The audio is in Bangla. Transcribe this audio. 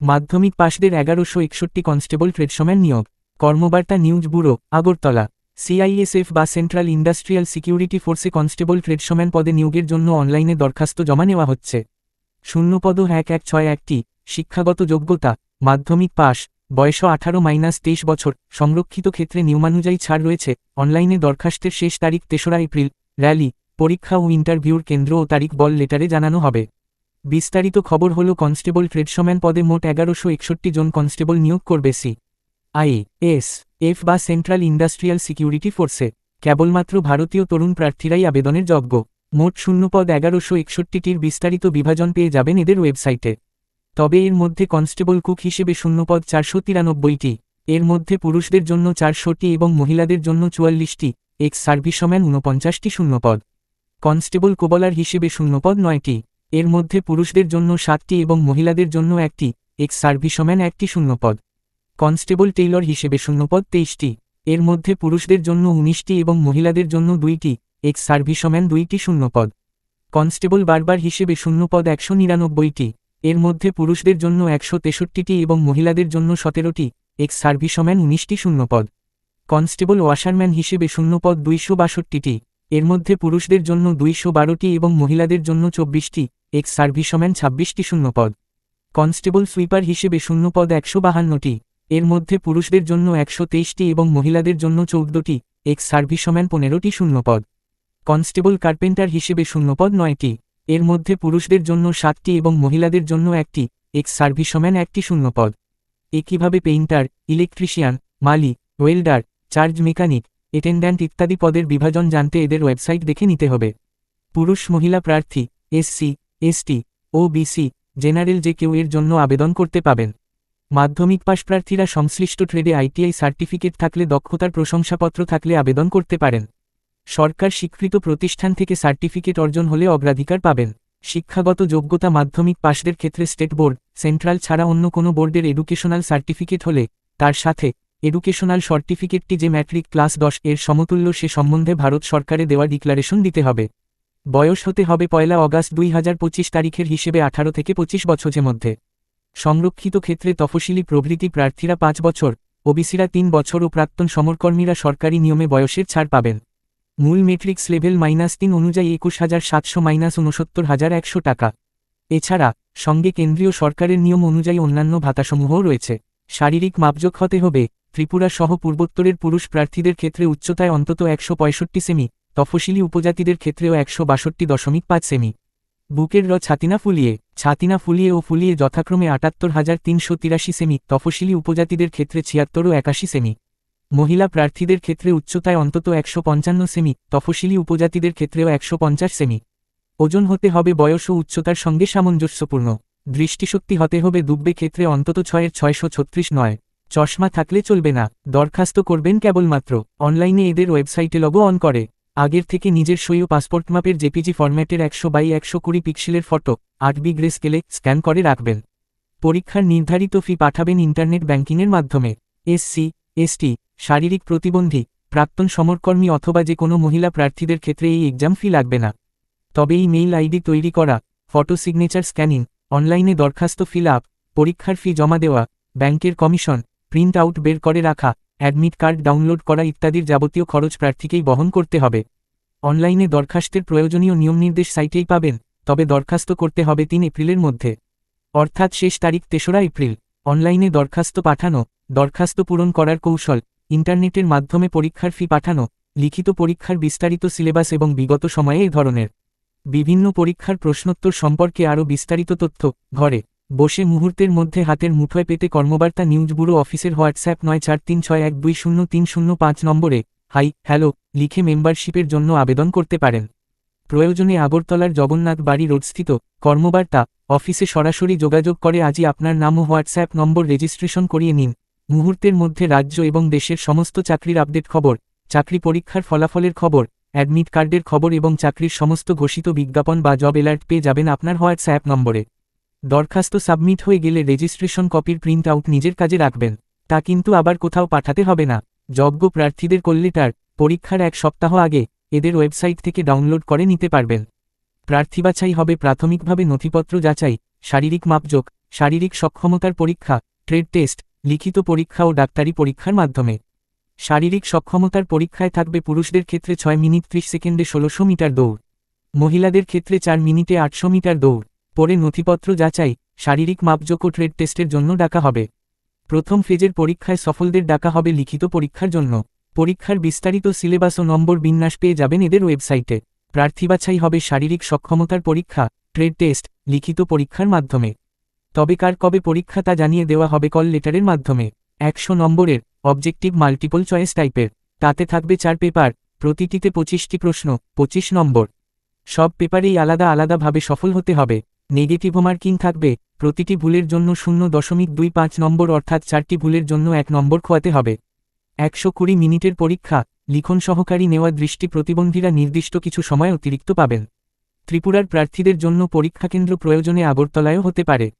মাধ্যমিক পাশদের এগারোশো একষট্টি কনস্টেবল ট্রেডসম্যান নিয়োগ। কর্মবার্তা নিউজ ব্যুরো, আগরতলা। সিআইএসএফ বা সেন্ট্রাল ইন্ডাস্ট্রিয়াল সিকিউরিটি ফোর্সে কনস্টেবল ট্রেডসম্যান পদে নিয়োগের জন্য অনলাইনে দরখাস্ত জমা নেওয়া হচ্ছে। শূন্যপদ এক এক ছয় একটি শিক্ষাগত যোগ্যতা, মাধ্যমিক পাশ, বয়স আঠারো মাইনাস তেইশ বছর, সংরক্ষিত ক্ষেত্রে নিয়মানুযায়ী ছাড় রয়েছে, অনলাইনে দরখাস্তের শেষ তারিখ তেসরা এপ্রিল, র্যালি, পরীক্ষা ও ইন্টারভিউর কেন্দ্র ও তারিখ বল লেটারে জানানো হবে। বিস্তারিত খবর হল কনস্টেবল ট্রেডসম্যান পদে মোট এগারোশো একষট্টি জন কনস্টেবল নিয়োগ করবে সি আই এস এফ বা সেন্ট্রাল ইন্ডাস্ট্রিয়াল সিকিউরিটি ফোর্সে। কেবলমাত্র ভারতীয় তরুণ প্রার্থীরাই আবেদনের যোগ্য। মোট শূন্যপদ এগারোশো একষট্টিটির বিস্তারিত বিভাজন পেয়ে যাবেন এদের ওয়েবসাইটে। তবে এর মধ্যে কনস্টেবল কুক হিসেবে শূন্যপদ চারশো তিরানব্বইটি, এর মধ্যে পুরুষদের জন্য চারশোটি এবং মহিলাদের জন্য চুয়াল্লিশটি, এক্স সার্ভিসম্যান ঊনপঞ্চাশটি শূন্যপদ কনস্টেবল কোবলার হিসেবে শূন্যপদ নয়টি। এর মধ্যে পুরুষদের জন্য সাতটি এবং মহিলাদের জন্য একটি এক্স সার্ভিসম্যান একটি শূন্যপদ। কনস্টেবল টেইলর হিসেবে শূন্যপদ তেইশটি। এর মধ্যে পুরুষদের জন্য উনিশটি এবং মহিলাদের জন্য দুইটি এক্স সার্ভিসম্যান দুইটি শূন্যপদ। কনস্টেবল বারবার হিসেবে শূন্যপদ একশো নিরানব্বইটি। এর মধ্যে পুরুষদের জন্য একশো তেষট্টিটি এবং মহিলাদের জন্য সতেরোটি এক্স সার্ভিসম্যান উনিশটি শূন্যপদ। কনস্টেবল ওয়াশারম্যান হিসেবে শূন্যপদ দুইশো বাষট্টিটি। এর মধ্যে পুরুষদের জন্য দুইশো বারোটি এবং মহিলাদের জন্য চব্বিশটি, এক্স সার্ভিসম্যান ছাব্বিশটি শূন্যপদ। কনস্টেবল সুইপার হিসেবে শূন্যপদ একশো বাহান্নটি, এর মধ্যে পুরুষদের জন্য একশো তেইশটি এবং মহিলাদের জন্য চৌদ্দটি, এক্স সার্ভিসম্যান পনেরোটি শূন্যপদ। কনস্টেবল কার্পেন্টার হিসেবে শূন্যপদ নয়টি, এর মধ্যে পুরুষদের জন্য সাতটি এবং মহিলাদের জন্য একটি, এক্স সার্ভিসম্যান একটি শূন্যপদ। একইভাবে পেইন্টার, ইলেকট্রিশিয়ান, মালি, ওয়েল্ডার, চার্জ মেকানিক অ্যাটেন্ড্যান্ট ইত্যাদি পদের বিভাজন জানতে এদের ওয়েবসাইট দেখে নিতে হবে। পুরুষ মহিলা প্রার্থী এসসি এসটি ও বিসি জেনারেল যে কেউ এর জন্য আবেদন করতে পাবেন। মাধ্যমিক পাশ প্রার্থীরা সংশ্লিষ্ট ট্রেডে আইটিআই সার্টিফিকেট থাকলে দক্ষতার প্রশংসাপত্র থাকলে আবেদন করতে পারেন। সরকার স্বীকৃত প্রতিষ্ঠান থেকে সার্টিফিকেট অর্জন হলে অগ্রাধিকার পাবেন। শিক্ষাগত যোগ্যতা মাধ্যমিক পাশদের ক্ষেত্রে স্টেট বোর্ড, সেন্ট্রাল ছাড়া অন্য কোনো বোর্ডের এডুকেশনাল সার্টিফিকেট হলে তার সাথে এডুকেশনাল সার্টিফিকেটটি যে ম্যাট্রিক ক্লাস দশ এর সমতুল্য সে সম্বন্ধে ভারত সরকারে দেওয়া ডিক্লারেশন দিতে হবে। বয়স হতে হবে পয়লা অগাস্ট দুই হাজার পঁচিশ তারিখের হিসেবে আঠারো থেকে পঁচিশ বছরের মধ্যে। সংরক্ষিত ক্ষেত্রে তফসিলি প্রভৃতি প্রার্থীরা পাঁচ বছর, ওবিসিরা তিন বছর ও প্রাক্তন সমরকর্মীরা সরকারি নিয়মে বয়সের ছাড় পাবেন। মূল মেট্রিক্স লেভেল মাইনাস তিন অনুযায়ী একুশ হাজার সাতশো মাইনাস উনসত্তর হাজার একশো টাকা। এছাড়া, সঙ্গে কেন্দ্রীয় সরকারের নিয়ম অনুযায়ী অন্যান্য ভাতাসমূহও রয়েছে। শারীরিক মাপযোগ হতে হবে ত্রিপুরা সহ পূর্বোত্তরের পুরুষ প্রার্থীদের ক্ষেত্রে উচ্চতায় অন্তত একশো পঁয়ষট্টি সেমি, তফসিলি উপজাতিদের ক্ষেত্রেও একশো বাষট্টি দশমিক পাঁচ সেমি। বুকের র ছাতিনা ফুলিয়ে ছাতিনা ফুলিয়ে ও ফুলিয়ে যথাক্রমে আটাত্তর হাজার তিনশো তিরাশি সেমি, তফসিলি উপজাতিদের ক্ষেত্রে ছিয়াত্তর ও একাশি সেমি। মহিলা প্রার্থীদের ক্ষেত্রে উচ্চতায় অন্তত একশো পঞ্চান্ন সেমি, তফসিলি উপজাতিদের ক্ষেত্রেও একশো পঞ্চাশ সেমি। ওজন হতে হবে, বয়স ও উচ্চতার সঙ্গে সামঞ্জস্যপূর্ণ। দৃষ্টিশক্তি হতে হবে, দুব্বে ক্ষেত্রে অন্তত ছয়ের ছয়শো ছত্রিশ নয়। চশমা থাকলে চলবে না। দরখাস্ত করবেন কেবলমাত্র। অনলাইনে এদের ওয়েবসাইটে লগো অন করে। আগের থেকে নিজের সই ও পাসপোর্ট মাপের জেপিজি ফরম্যাটের একশো বাই একশো কুড়ি পিক্সেলের ফটো, আট বি গ্রে স্কেলে স্ক্যান করে রাখবেন। পরীক্ষার নির্ধারিত ফি পাঠাবেন ইন্টারনেট ব্যাংকিংয়ের মাধ্যমে। এসসি এসটি শারীরিক প্রতিবন্ধী, প্রাক্তন সমরকর্মী অথবা যে কোনো মহিলা প্রার্থীদের ক্ষেত্রে এই এক্সাম ফি লাগবে না। তবে এই মেইল আইডি তৈরি করা, ফটো সিগনেচার স্ক্যানিং, অনলাইনে দরখাস্ত ফিল আপ পরীক্ষার ফি জমা দেওয়া, ব্যাংকের কমিশন প্রিন্ট আউট বের করে রাখা, অ্যাডমিট কার্ড ডাউনলোড করা ইত্যাদির যাবতীয় খরচ প্রার্থীকেই বহন করতে হবে। অনলাইনে দরখাস্তের প্রয়োজনীয় নিয়ম নির্দেশ সাইটেই পাবেন, তবে দরখাস্ত করতে হবে তিন এপ্রিলের মধ্যে। অর্থাৎ শেষ তারিখ তেসরা এপ্রিল। অনলাইনে দরখাস্ত পাঠানো, দরখাস্ত পূরণ করার কৌশল, ইন্টারনেটের মাধ্যমে পরীক্ষার ফি পাঠানো, লিখিত পরীক্ষার বিস্তারিত সিলেবাস এবং বিগত সময়ে এই ধরনের। বিভিন্ন পরীক্ষার প্রশ্নোত্তর সম্পর্কে আরও বিস্তারিত তথ্য, ঘরে। বসে মুহূর্তের মধ্যে হাতের মুঠোয় পেতে কর্মবার্তা নিউজ ব্যুরো অফিসের হোয়াটসঅ্যাপ নয় চার তিন ছয় এক দুই শূন্য তিন শূন্য পাঁচ নম্বরে, হাই, হ্যালো, লিখে মেম্বারশিপের জন্য আবেদন করতে পারেন। প্রয়োজনে আগরতলার জগন্নাথ বাড়ি রোডস্থিত কর্মবার্তা অফিসে সরাসরি যোগাযোগ করে আজই আপনার নাম ও হোয়াটসঅ্যাপ নম্বর রেজিস্ট্রেশন করিয়ে নিন। মুহূর্তের মধ্যে রাজ্য এবং দেশের সমস্ত চাকরির আপডেট খবর, চাকরি পরীক্ষার ফলাফলের খবর, অ্যাডমিট কার্ডের খবর এবং চাকরির সমস্ত ঘোষিত বিজ্ঞাপন বা জব অ্যালার্ট পেয়ে যাবেন আপনার হোয়াটসঅ্যাপ নম্বরে। দরখাস্ত সাবমিট হয়ে গেলে রেজিস্ট্রেশন কপির প্রিন্ট আউট নিজের কাজে রাখবেন। তা কিন্তু আবার কোথাও পাঠাতে হবে না। যোগ্য প্রার্থীদের কল্লিটার পরীক্ষার এক সপ্তাহ আগে এদের ওয়েবসাইট থেকে ডাউনলোড করে নিতে পারবেন। প্রার্থী বাছাই হবে প্রাথমিকভাবে নথিপত্র যাচাই, শারীরিক মাপযোগ, শারীরিক সক্ষমতার পরীক্ষা, ট্রেড টেস্ট, লিখিত পরীক্ষা ও ডাক্তারি পরীক্ষার মাধ্যমে। শারীরিক সক্ষমতার পরীক্ষায় থাকবে পুরুষদের ক্ষেত্রে ছয় মিনিট ত্রিশ সেকেন্ডে ষোলোশো মিটার দৌড়। মহিলাদের ক্ষেত্রে চার মিনিটে আটশো মিটার দৌড়। পরে নথিপত্র যাচাই, শারীরিক মাপযোগ্য ট্রেড টেস্টের জন্য ডাকা হবে। প্রথম ফেজের পরীক্ষায় সফলদের ডাকা হবে লিখিত পরীক্ষার জন্য। পরীক্ষার বিস্তারিত সিলেবাস ও নম্বর বিন্যাস পেয়ে যাবেন এদের ওয়েবসাইটে। প্রার্থী বাছাই হবে শারীরিক সক্ষমতার পরীক্ষা, ট্রেড টেস্ট, লিখিত পরীক্ষার মাধ্যমে। তবে কার কবে পরীক্ষা তা জানিয়ে দেওয়া হবে কল লেটারের মাধ্যমে। একশো নম্বরের, অবজেক্টিভ মাল্টিপল চয়েস টাইপের। তাতে থাকবে চার পেপার, প্রতিটিতে পঁচিশটি প্রশ্ন, পঁচিশ নম্বর। সব পেপারেই আলাদা আলাদাভাবে সফল হতে হবে। নেগেটিভ মার্কিং থাকবে, প্রতিটি ভুলের জন্য শূন্য দশমিক দুই পাঁচ নম্বর অর্থাৎ চারটি ভুলের জন্য এক নম্বর খোয়াতে হবে। একশো কুড়ি মিনিটের পরীক্ষা, লিখন সহকারী নেওয়া দৃষ্টি প্রতিবন্ধীরা নির্দিষ্ট কিছু সময় অতিরিক্ত পাবেন। ত্রিপুরার প্রার্থীদের জন্য পরীক্ষা কেন্দ্র প্রয়োজনে আগরতলায়ও হতে পারে।